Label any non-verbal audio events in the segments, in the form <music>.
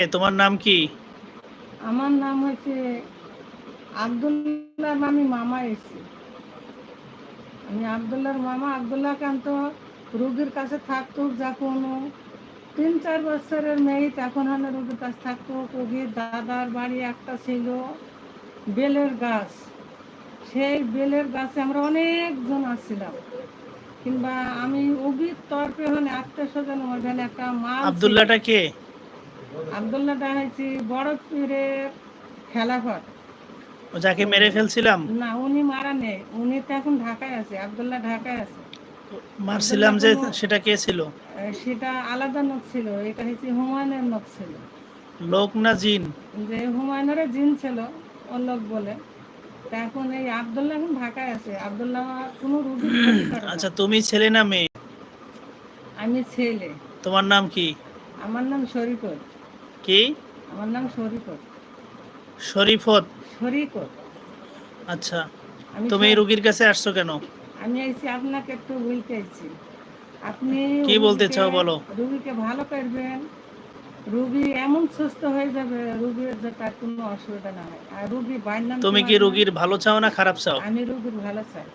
এ, তোমার নাম কি? আমার নাম হচ্ছে আবদুল্লাহ আমি মামা এসেছি। আমি আবদুল্লাহর মামা আবদুল্লাহ কান্ত রুগীর কাছে থাকতো যখন তিন চার বছরের মেয়ে তখন হলে রুগীর কাছে থাকতো রুগীর দাদার বাড়ি একটা ছিল বেলের গাছ। সেই বেলের গাছে আমরা অনেকজন আসছিলাম। কিংবা আমি উগির তরফে হলে আত্মীয় স্বজন ওখানে একটা ছিল। আবদুল্লাহটা কে? আবদুল্লাহ হয়েছি বড় পীরের খেলাফত। যাকে মেরে ফেলছিলাম? না উনি মারা নেই। উনি তো এখন ঢাকায় আছে আবদুল্লাহ ঢাকায় আছে। মারছিলাম যে সেটা কে ছিল? সেটা আলাদা নখ ছিল এটা হচ্ছে হুমায়ুনের নখ ছিল। লোক না জিন? যে হুমায়ুনের জিন ছিল ও লোক বলে। এখন এই আবদুল্লাহ এখন ঢাকায় আছে। আবদুল্লাহ কোনো রুগী আচ্ছা তুমি ছেলে না মেয়ে? আমি ছেলে। তোমার নাম কি? আমার নাম শরীফত কি? আমার নাম শরীফত। শরীফত? শরীফত। আচ্ছা। তুমি। রুগীর কাছে আসছো কেন? আমি এসেছি আপনাকে একটু বলতে চাইছি আপনি কি বলতে চাও বলো। রুগীকে ভালো করবেন। রুগী এমন সুস্থ হয়ে যাবে রুগীর যে তার কোনো অসুবিধা না হয়। আর রুগী বাইর তুমি কি রুগীর ভালো চাও না খারাপ চাও? আমি রুগীর ভালো চাই।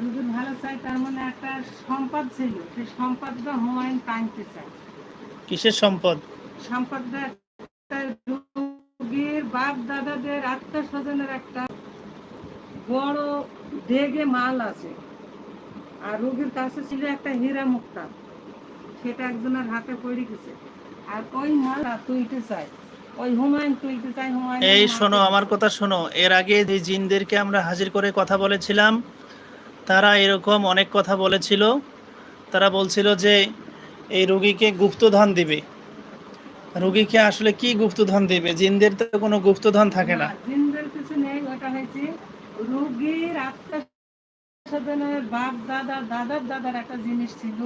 রুগীর ভালো চাই তার মানে একটা সম্পদ ছিল। সেই সম্পদটা হুমায়ুন টানতে চাই কিসের সম্পদ? রুগীর বাপ দাদাদের আত্মীয় স্বজনের একটা বড় ডেগে মাল আছে। আর রোগীর কাছে ছিল একটা হীরা মুক্তা। সেটা একজনের হাতে পড়ে গেছে। আর ওই হুমায়ুন তুলতে চাই এই শোনো আমার কথা শোনো। এর আগে যে জিনদেরকে আমরা হাজির করে কথা বলেছিলাম তারা এরকম অনেক কথা বলেছিল। তারা বলছিল যে এই রুগীকে গুপ্তধন দিবে। রুগীকে আসলে কি গুপ্তধন দেবে? জিনদের তো কোনো গুপ্তধন থাকে না। জিনদের কিছু নেই ওটা হয়েছে রোগীর বাপ দাদা দাদার দাদার একটা জিনিস ছিল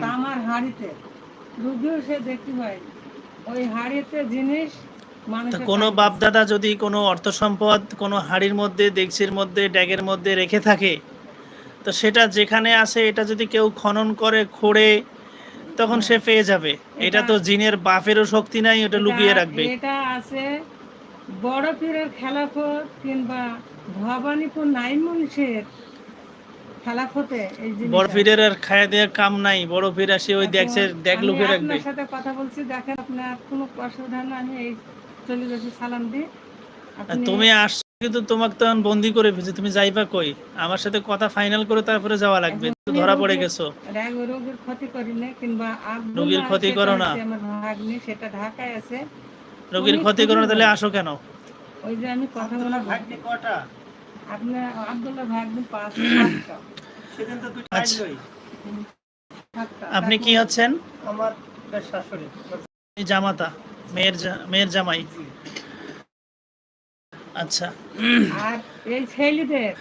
তামার হাড়িতে। রুগীও সে দেখতে পায়। ওই হাড়িতে জিনিস কোনো কাছে- বাপ দাদা যদি কোনো অর্থ সম্পদ কোনো হাড়ির মধ্যে ডেকচির মধ্যে ড্যাগের মধ্যে রেখে থাকে তো সেটা যেখানে আছে এটা যদি কেউ খনন করে খোঁড়ে তখন সে পেয়ে যাবে। এটা তো জিনের বাপেরও শক্তি নাই ওটা লুকিয়ে রাখবে। এটা আছে বড় পীরের খেলাফত কিংবা ভবানীপুর নাইমুংশের খেলাফতে বড় পীরের আর খায়া দেওয়ার কাম নাই বড় পীর আসে ওই দেখছে দেখ লুকিয়ে রাখবে। আপনার সাথে কথা বলছি দেখেন আপনার কোনো অসুবিধা না আমি এই চলে গেছি সালাম দিই। তুমি আসছো কিন্তু তোমাকে তো এখন বন্দি করে ফেলছে। তুমি যাইবা কই? আমার সাথে কথা ফাইনাল করে তারপরে যাওয়া লাগবে। তুমি ধরা পড়ে গেছো। রোগীর ক্ষতি করি না কিংবা রোগীর ক্ষতি করো না। আমার ভাগ্নি সেটা ঢাকায় আছে। রোগীর ক্ষতি করো তাহলে আসো কেন? ওই যে আমি কথা বলা কটা? আপনার আব্দুল্লাহ ভাগ্নি পাঁচ <coughs> সাতটা। আচ্ছা। সাতটা। আপনি কি হচ্ছেন? আমার শাশুড়ি। জামাতা মেয়ের মেয়ের জামাই। আচ্ছা। আর এই ছেলেদের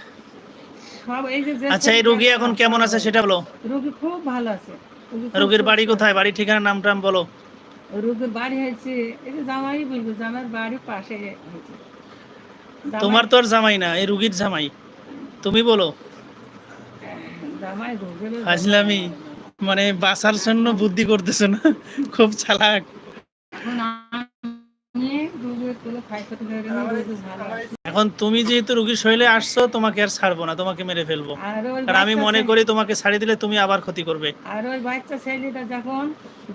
সব এই যে আচ্ছা এই রোগী এখন কেমন আছে সেটা বলো। রোগী খুব ভালো আছে। রোগীর বাড়ি কোথায়? বাড়ি ঠিকানা নাম টাম বলো। রোগীর বাড়ি হয়েছে এই যে জামাই বলব জামার বাড়ি পাশে হয়েছে। তোমার তো আর জামাই না এই রুগীর জামাই। তুমি বলো। জামাই রোগীর ফাজলামি মানে বাঁচার জন্য বুদ্ধি করতেছো না? খুব চালাক। এখন তুমি যেহেতু রুগীর শরীরে আসছো তোমাকে আর ছাড়বো না তোমাকে মেরে ফেলব। আর কারণ আমি মনে করি তোমাকে ছাড়ি দিলে তুমি আবার ক্ষতি করবে। আর ওই বাচ্চা ছেলেটা যখন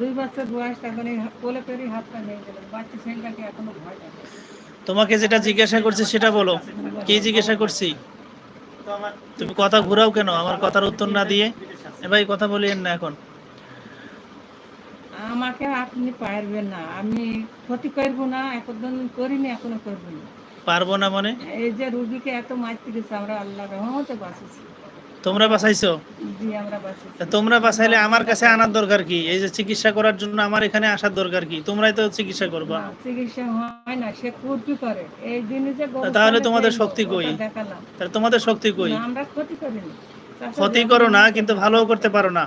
দুই বছর বয়স তখন কোলে করে হাতটা নিয়ে গেল বাচ্চা ছেলেটাকে এখনও ভয় লাগে তোমাকে যেটা জিজ্ঞাসা করছি সেটা বলো। কি জিজ্ঞাসা করছি? তুমি কথা ঘুরাও কেন? আমার কথার উত্তর না দিয়ে। এ ভাই কথা বলিয়েন না এখন। আমাকে আপনি পারবেন না। আমি ক্ষতি করব না একদিন করিনি এখনও করব না। পারব না মানে? এই যে রুগীকে এত মারতে গেছে আমরা আল্লাহ রহমতে বাঁচেছি। তোমরা বাঁচাইছো? জি আমরা বাঁচেছি। তা তোমরা বাঁচাইলে আমার কাছে আনার দরকার কি? এই যে চিকিৎসা করার জন্য আমার এখানে আসার দরকার কি? তোমরাই তো চিকিৎসা করবা। চিকিৎসা হয় না সে কুর্তি করে। এই দিনে যে তাহলে তোমাদের শক্তি কই? তাহলে তোমাদের শক্তি কই? আমরা ক্ষতি করিনি চাচা ক্ষতি করো না কিন্তু ভালো করতে পারো না।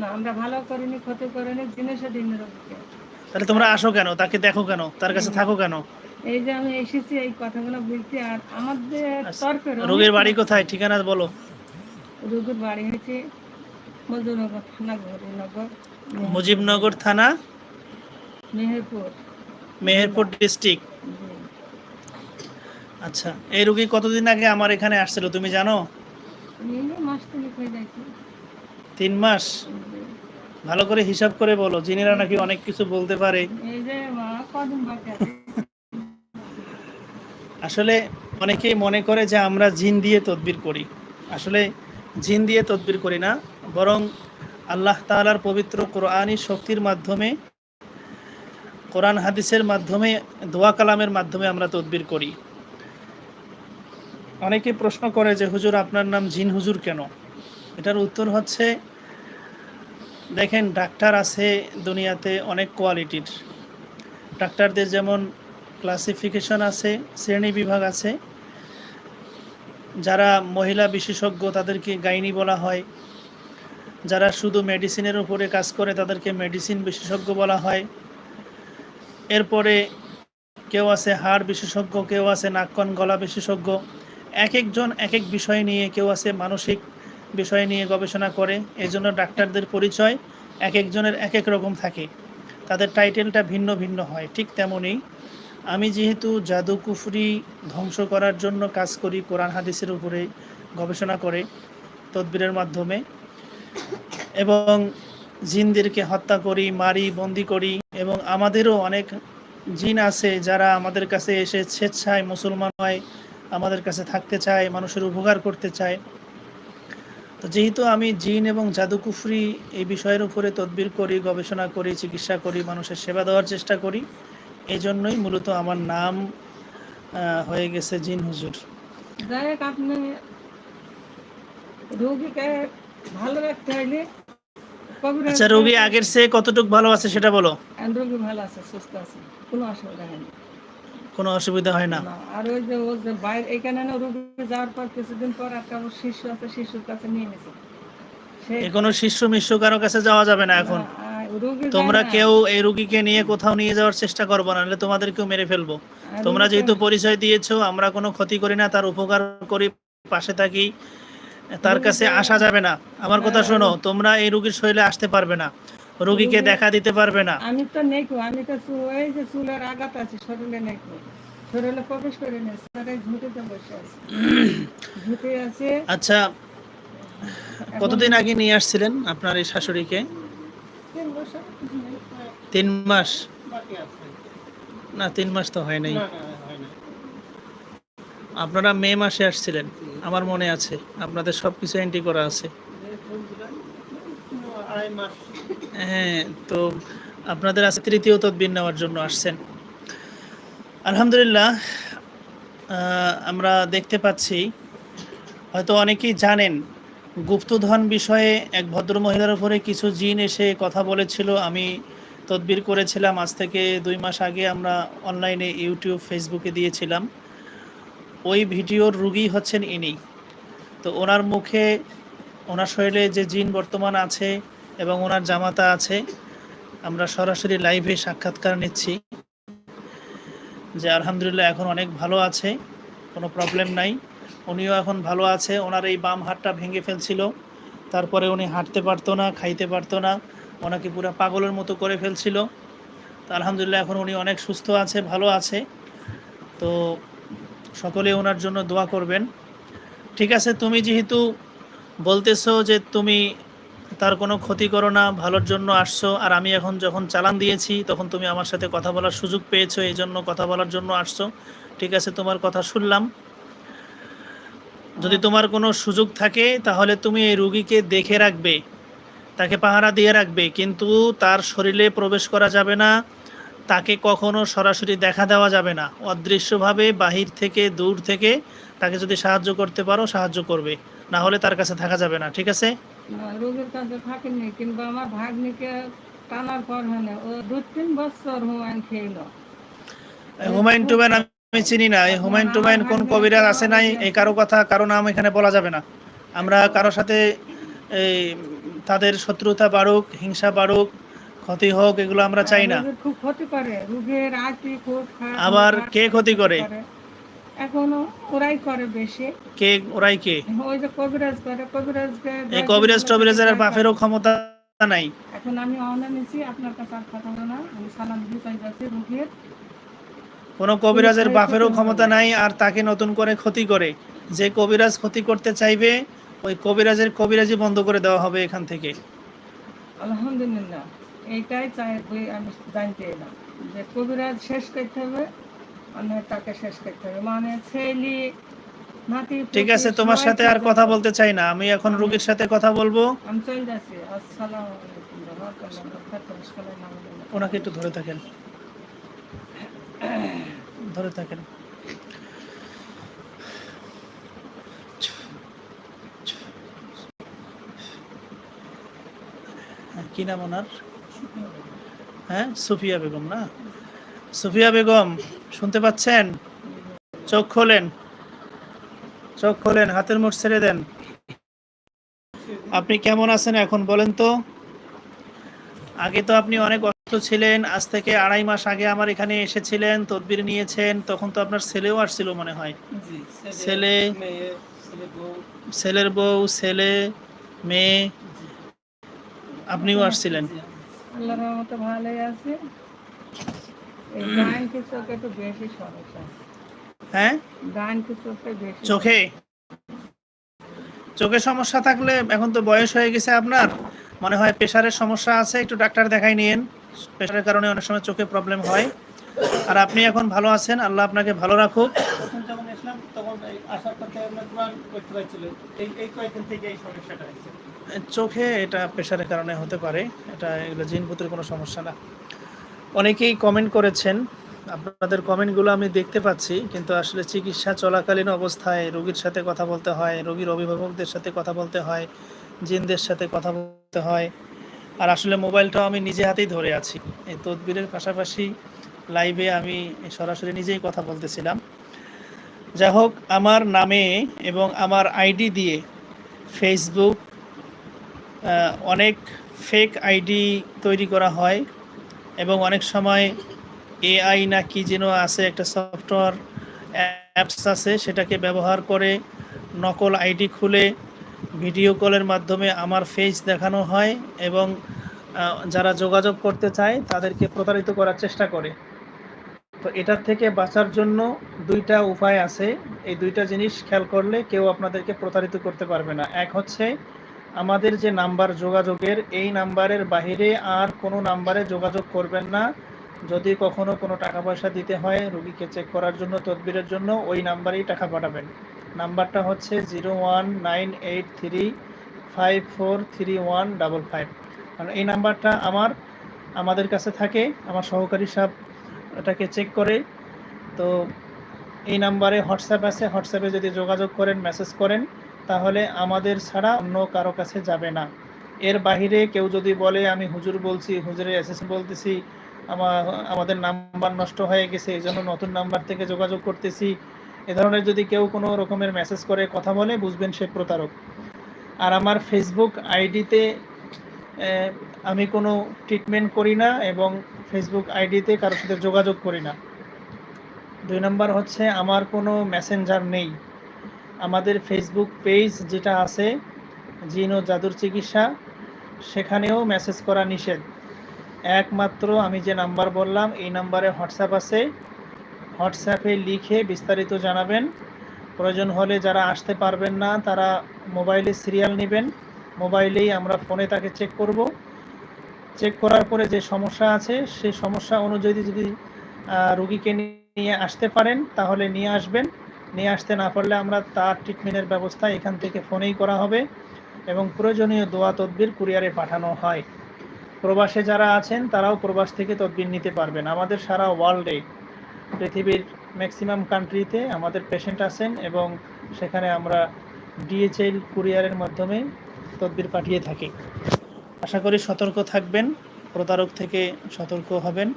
না আমরা ভালো করিনি ক্ষতি করিনি জিনিসও দিন রোগীকে। তাহলে তোমরা আসো কেন? তাকে দেখো কেন? তার কাছে থাকো কেন? এই যে আমি এসেছি এই কথাগুলো বলতে আর আমাদের আচ্ছা, তরফের রোগীর বাড়ি কোথায়? ঠিকানা বলো। রোগীর বাড়ি হয়েছে মজুরনগর থানা গৌরীনগর মুজিবনগর থানা? মেহেরপুর। মেহেরপুর ডিস্ট্রিক্ট। আচ্ছা এই রুগী কতদিন আগে আমার এখানে আসছিল তুমি জানো? তিন মাস? ভালো করে হিসাব করে বলো জিনেরা নাকি অনেক কিছু বলতে পারে। আসলে অনেকেই মনে করে যে আমরা জিন দিয়ে তদবির করি। আসলে জিন দিয়ে তদবির করি না বরং আল্লাহ তাআলার পবিত্র কোরআনই শক্তির মাধ্যমে কোরআন হাদিসের মাধ্যমে দোয়া কালামের মাধ্যমে আমরা তদবির করি। অনেকে প্রশ্ন করে যে হুজুর আপনার নাম জিন হুজুর কেন? এটার উত্তর হচ্ছে দেখেন, ডাক্তার আছে দুনিয়াতে অনেক কোয়ালিটির। ডাক্তারদের যেমন ক্লাসিফিকেশন আছে, শ্রেণি বিভাগ আছে। যারা মহিলা বিশেষজ্ঞ, তাদেরকে গাইনি বলা হয়। যারা শুধু মেডিসিনের উপরে কাজ করে, তাদেরকে মেডিসিন বিশেষজ্ঞ বলা হয়। এরপরে কেউ আছে হাড় বিশেষজ্ঞ, কেউ আছে নাককন গলা বিশেষজ্ঞ। এক একজন এক এক বিষয় নিয়ে কেউ আছে মানসিক বিষয় নিয়ে গবেষণা করে এই জন্য ডাক্তারদের পরিচয় এক একজনের এক এক রকম থাকে। তাদের টাইটেলটা ভিন্ন ভিন্ন হয়, ঠিক তেমনই আমি যেহেতু জাদু ধ্বংস করার জন্য কাজ করি, কোরআন হাদিসের উপরে গবেষণা করে, তদবিরের মাধ্যমে, এবং জিনদেরকে হত্যা করি, মারি, বন্দি করি, এবং আমাদেরও অনেক জিন আছে যারা আমাদের কাছে এসে স্বেচ্ছায় মুসলমান হয়, আমাদের কাছে থাকতে চায়, মানুষের উপকার করতে চায়। তো যেহেতু আমি জিন এবং জাদুকুফরি এই বিষয়ের উপরে তদবির করি গবেষণা করি চিকিৎসা করি মানুষের সেবা দেওয়ার চেষ্টা করি এই জন্যই মূলত আমার নাম হয়ে গেছে জিন হুজুর। আপনি রোগীকে ভালো রাখতে হইলে আচ্ছা রোগী আগের চেয়ে কতটুকু ভালো আছে সেটা বলো। রোগী ভালো আছে সুস্থ আছে কোনো অসুবিধা হয়নি। কোনো অসুবিধা হয় না। আর ওই যে ও যে বাইরে এখানে না রোগী যাওয়ার পর কিছুদিন পর একটা ওর শিশু আছে শিশুর কাছে নিয়ে নিছে। কোনো শিষ্য মিশ্র কারও কাছে যাওয়া যাবে না এখন। তোমরা কেউ এই রুগীকে নিয়ে কোথাও নিয়ে যাওয়ার চেষ্টা করব না তোমাদেরকেও মেরে ফেলব। তোমরা যেহেতু পরিচয় দিয়েছ আমরা কোনো ক্ষতি করি না তার উপকার করি পাশে থাকি তার কাছে আসা যাবে না। আমার কথা শোনো তোমরা এই রুগীর শরীরে আসতে পারবে না। রুগীকে রোগী- দেখা দিতে পারবে না। আমি তো নেইকো আমি তো ওই যে চুলের আঘাত আছে শরীরে নেইকো শরীরে প্রবেশ করে নেই সারাই ঝুঁকিতে বসে আছে। ঝুঁকে আছে। আচ্ছা কতদিন আগে নিয়ে আসছিলেন আপনার এই শাশুড়িকে? তিন মাস? না তিন মাস তো হয় নাই। না না না আপনারা মে মাসে আসছিলেন আমার মনে আছে। আপনাদের সব কিছু এন্ট্রি করা আছে। হ্যাঁ তো আপনাদের আজকে তৃতীয় তদবির নেওয়ার জন্য আসছেন। আলহামদুলিল্লাহ আমরা দেখতে পাচ্ছি, হয়তো অনেকেই জানেন, গুপ্তধন বিষয়ে এক ভদ্র মহিলার উপরে কিছু জিন এসে কথা বলেছিল। আমি তদবির করেছিলাম, আজ থেকে দুই মাস আগে আমরা অনলাইনে ইউটিউব, ফেসবুকে দিয়েছিলাম। ওই ভিডিওর রুগী হচ্ছেন ইনি। তো ওনার মুখে, ওনার শরীরে যে জিন বর্তমান আছে এবং ওনার জামাতা আছে। আমরা সরাসরি লাইভে সাক্ষাৎকার নিচ্ছি যে আলহামদুলিল্লাহ এখন অনেক ভালো আছে, কোনো প্রবলেম নাই। উনিও এখন ভালো আছে, ওনার এই বাম হাতটা ভেঙে ফেলছিল। তারপরে উনি হাঁটতে পারতো না, খাইতে পারতো না, ওনাকে পুরো পাগলের মতো করে ফেলছিল। তো আলহামদুলিল্লাহ এখন উনি অনেক সুস্থ আছে, ভালো আছে। তো সকলে ওনার জন্য দোয়া করবেন। ঠিক আছে, তুমি যেহেতু বলতেছো যে তুমি তার কোনো ক্ষতি করো না, ভালোর জন্য আসছো। আর আমি এখন যখন চালান দিয়েছি, তখন তুমি আমার সাথে কথা বলার সুযোগ পেয়েছ, এই জন্য কথা বলার জন্য আসছো। ঠিক আছে, তোমার কথা শুনলাম। যদি তোমার কোনো সুযোগ থাকে, তাহলে তুমি এই রুগীকে দেখে রাখবে, তাকে পাহারা দিয়ে রাখবে। কিন্তু তার শরীরে প্রবেশ করা যাবে না, তাকে কখনো সরাসরি দেখা দেওয়া যাবে না। অদৃশ্যভাবে বাহির থেকে, দূর থেকে তাকে যদি সাহায্য করতে পারো, সাহায্য করবে। না হলে তার কাছে থাকা যাবে না ঠিক আছে? রোগীর কাছে থাকেনি কিংবা আমার ভাগ্নিকে টানার পর না। ও দু তিন বছর হুমায়ুন খেলো হুমায়ুন আমি চিনি না। এই হুমায়ুন কোন কবিরাজ আছে নাই? এই কারও কথা কারও নাম এখানে বলা যাবে না। আমরা কারও সাথে এই তাদের শত্রুতা বাড়ুক হিংসা বাড়ুক ক্ষতি হোক এগুলো আমরা চাই না। আবার কে ক্ষতি করে। এখনও ওরাই করে বেশি। কে ওরাই কে? ওই যে কবিরাজ করে কবিরাজকে এই কবিরাজ টবিরাজের আর বাপেরও ক্ষমতা নাই। এখন আমি অনা নিছি আপনার কাছে আর কথা না। আমি সালাম দিয়ে চাই যাচ্ছি রোগীর কোনো কবিরাজের বাপেরও ক্ষতি ক্ষমতা নাই আর তাকে নতুন করে ক্ষতি করে। যে কবিরাজ ক্ষতি করতে চাইবে ওই কবিরাজের কবিরাজি বন্ধ করে দেওয়া হবে এখান থেকে। আলহামদুলিল্লাহ এইটাই চাই আমি জানতে এলাম। যে কবিরাজ শেষ করতে হবে তাকে শেষ করতে হবে। মানে ছেলে ঠিক আছে তোমার সাথে আর কথা বলতে চাই না। আমি এখন রুগীর সাথে কথা বলব। ওনাকে একটু ধরে থাকেন। ধরে থাকেন। কি নাম ওনার? হ্যাঁ সুফিয়া বেগম না? সুফিয়া বেগম শুনতে পাচ্ছেন? চোখ খোলেন। চোখ খোলেন হাতের মুঠ ছেড়ে দেন। আপনি কেমন আছেন এখন বলেন তো? আগে তো আপনি অনেক অসুস্থ ছিলেন আজ থেকে আড়াই মাস আগে আমার এখানে এসেছিলেন তদবির নিয়েছেন তখন তো আপনার ছেলেও আসছিল মনে হয়। ছেলে, ছেলের বউ ছেলে মেয়ে আপনিও আসছিলেন। রহমতে ভালোই আছে। হ্যাঁ? চোখে চোখে? চোখে সমস্যা থাকলে এখন তো বয়স হয়ে গেছে আপনার। মনে হয় প্রেশারের সমস্যা আছে একটু ডাক্তার দেখাই নিয়েন। প্রেশারের কারণে অনেক সময় চোখে প্রবলেম হয়। আর আপনি এখন ভালো আছেন আল্লাহ আপনাকে ভালো রাখুক। চোখে এটা প্রেশারের কারণে হতে পারে এটা এগুলো জিনপুতের কোনো সমস্যা না। অনেকেই কমেন্ট করেছেন। আপনাদের কমেন্টগুলো আমি দেখতে পাচ্ছি, কিন্তু আসলে চিকিৎসা চলাকালীন অবস্থায় রোগীর সাথে কথা বলতে হয়, রোগীর অভিভাবকদের সাথে কথা বলতে হয়, জিনদের সাথে কথা বলতে হয়। আর আসলে মোবাইলটাও আমি নিজে হাতেই ধরে আছি। এই তদবিরের পাশাপাশি লাইভে আমি সরাসরি নিজেই কথা বলতেছিলাম। যাই হোক, আমার নামে এবং আমার আইডি দিয়ে ফেসবুক অনেক ফেক আইডি তৈরি করা হয়। এবং অনেক সময় এআই না কি যেন আছে, একটা সফটওয়্যার অ্যাপস আছে, সেটাকে ব্যবহার করে নকল আইডি খুলে ভিডিও কলের মাধ্যমে আমার ফেস দেখানো হয় এবং যারা যোগাযোগ করতে চায় তাদেরকে প্রতারিত করার চেষ্টা করে। তো এটার থেকে বাঁচার জন্য দুইটা উপায় আছে। এই দুইটা জিনিস খেয়াল করলে কেউ আপনাদেরকে প্রতারিত করতে পারবে না। এক হচ্ছে আমাদের যে নাম্বার যোগাযোগের, এই নাম্বারের বাইরে আর কোনো নাম্বারে যোগাযোগ করবেন না। যদি কখনো কোনো টাকা পয়সা দিতে হয় রুগীকে চেক করার জন্য, তদবিরের জন্য, ওই নাম্বারেই টাকা পাঠাবেন। নাম্বারটা হচ্ছে zero one nine eight three five four three one double five. কারণ এই নাম্বারটা আমার, আমাদের কাছে থাকে, আমার সহকারী সাহেব এটাকে চেক করে। তো এই নাম্বারে হোয়াটসঅ্যাপ আছে, হোয়াটসঅ্যাপে যদি যোগাযোগ করেন মেসেজ করেন তাহলে আমাদের ছাড়া অন্য কারও কাছে যাবে না। এর বাহিরে কেউ যদি বলে, আমি হুজুর বলছি, হুজুরের এসএসসি বলতেছি, আমার, আমাদের নাম্বার নষ্ট হয়ে গেছে, এই জন্য নতুন নাম্বার থেকে যোগাযোগ করতেছি, এ ধরনের যদি কেউ কোনো রকমের মেসেজ করে, কথা বলে, বুঝবেন সে প্রতারক। আর আমার ফেসবুক আইডিতে আমি কোনো ট্রিটমেন্ট করি না এবং ফেসবুক আইডিতে কারোর সাথে যোগাযোগ করি না। দুই নম্বর হচ্ছে, আমার কোনো মেসেঞ্জার নেই। আমাদের ফেসবুক পেজ যেটা আছে, জিন জাদুর চিকিৎসা, সেখানেও মেসেজ করা নিষেধ। একমাত্র আমি যে নাম্বার বললাম, এই নাম্বারে হোয়াটসঅ্যাপ আছে। হোয়াটসঅ্যাপে লিখে বিস্তারিত জানাবেন। প্রয়োজন হলে যারা আসতে পারবেন না, তারা মোবাইলে সিরিয়াল নেবেন। মোবাইলেই আমরা ফোনে তাকে চেক করব। চেক করার পরে যে সমস্যা আছে সেই সমস্যা অনুযায়ী যদি রুগীকে নিয়ে আসতে পারেন, তাহলে নিয়ে আসবেন। নিয়ে আসতে না পারলে আমরা তার ট্রিটমেন্টের ব্যবস্থা এখান থেকে ফোনেই করা হবে এবং প্রয়োজনীয় দোয়া তদবির কুরিয়ারে পাঠানো হয়। প্রবাসে যারা আছেন, তারাও প্রবাস থেকে তদবির নিতে পারবেন। আমাদের সারা ওয়ার্ল্ডে পৃথিবীর ম্যাক্সিমাম কান্ট্রিতে আমাদের পেশেন্ট আছেন এবং সেখানে আমরা ডিএচএল কুরিয়ারের মাধ্যমে তদবির পাঠিয়ে থাকি। আশা করি সতর্ক থাকবেন, প্রতারক থেকে সতর্ক হবেন।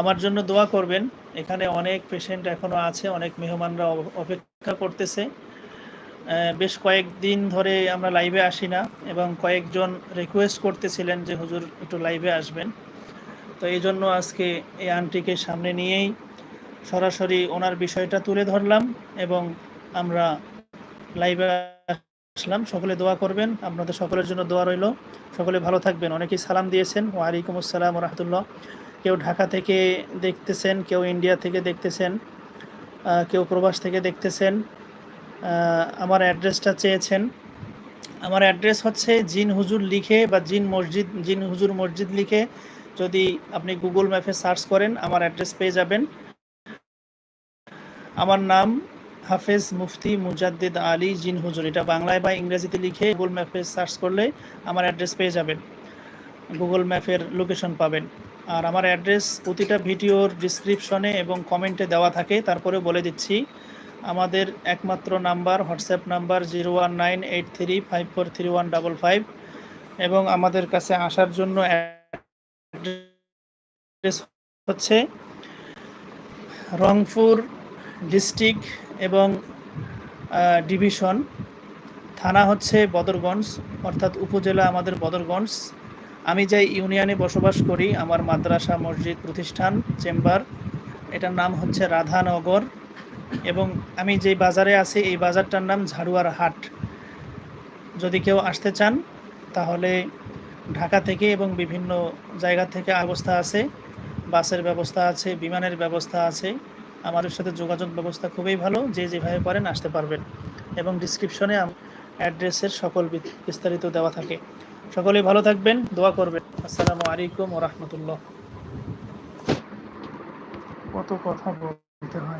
আমার জন্য দোয়া করবেন। এখানে অনেক পেশেন্ট এখনও আছে, অনেক মেহমানরা অপেক্ষা করতেছে। বেশ কয়েকদিন ধরে আমরা লাইভে আসি না এবং কয়েকজন রিকোয়েস্ট করতেছিলেন যে হুজুর একটু লাইভে আসবেন। তো এই জন্য আজকে এই আন্টিকে সামনে নিয়েই সরাসরি ওনার বিষয়টা তুলে ধরলাম এবং আমরা লাইভে আসলাম। সকলে দোয়া করবেন। আপনাদের সকলের জন্য দোয়া রইল। সকলে ভালো থাকবেন। অনেকেই সালাম দিয়েছেন। ওয়ালাইকুম আসসালাম রহমতুল্লাহ। কেউ ঢাকা থেকে দেখতেছেন, কেউ ইন্ডিয়া থেকে দেখতেছেন কেউ প্রবাস থেকে দেখতেছেন আমার অ্যাড্রেসটা চেয়েছেন। আমার অ্যাড্রেস হচ্ছে জিন হুজুর লিখে বা জিন মসজিদ, জিন হুজুর মসজিদ লিখে যদি আপনি গুগল ম্যাপে সার্চ করেন, আমার অ্যাড্রেস পেয়ে যাবেন। আমার নাম হাফেজ মুফতি মুজাদ্দিদ আলী জিন হুজুর। এটা বাংলায় বা ইংরেজিতে লিখে গুগল ম্যাপে সার্চ করলে আমার অ্যাড্রেস পেয়ে যাবেন। গুগল ম্যাপের লোকেশন পাবেন। আর আমার অ্যাড্রেস প্রতিটা ভিডিওর ডিসক্রিপশনে এবং কমেন্টে দেওয়া থাকে। তারপরে বলে দিচ্ছি, আমাদের একমাত্র number WhatsApp number zero one nine eight three five four three one double five এবং আমাদের কাছে আসার জন্য হচ্ছে রংপুর ডিস্ট্রিক্ট এবং ডিভিশন থানা হচ্ছে বদরগঞ্জ, অর্থাৎ উপজেলা আমাদের বদরগঞ্জ। আমি যাই ইউনিয়নে বসবাস করি, আমার মাদ্রাসা, মসজিদ, প্রতিষ্ঠান, চেম্বার, এটার নাম হচ্ছে রাধানগর। এবং আমি যেই বাজারে আছি, এই বাজারটার নাম ঝাড়ুয়ার হাট। যদি কেউ আসতে চান, তাহলে ঢাকা থেকে এবং বিভিন্ন জায়গা থেকে ব্যবস্থা আছে, বাসের ব্যবস্থা আছে, বিমানের ব্যবস্থা আছে, আমাদের সাথে যোগাযোগ ব্যবস্থা খুবই ভালো, যে যেভাবে পারেন আসতে পারবেন। এবং ডিসক্রিপশনে অ্যাড্রেসের সকল বিস্তারিত দেওয়া থাকে। সকলেই ভালো থাকবেন দোয়া করবেন। আসসালামু আলাইকুম ও রহমতুল্লাহ। কত কথা বলতে হয়।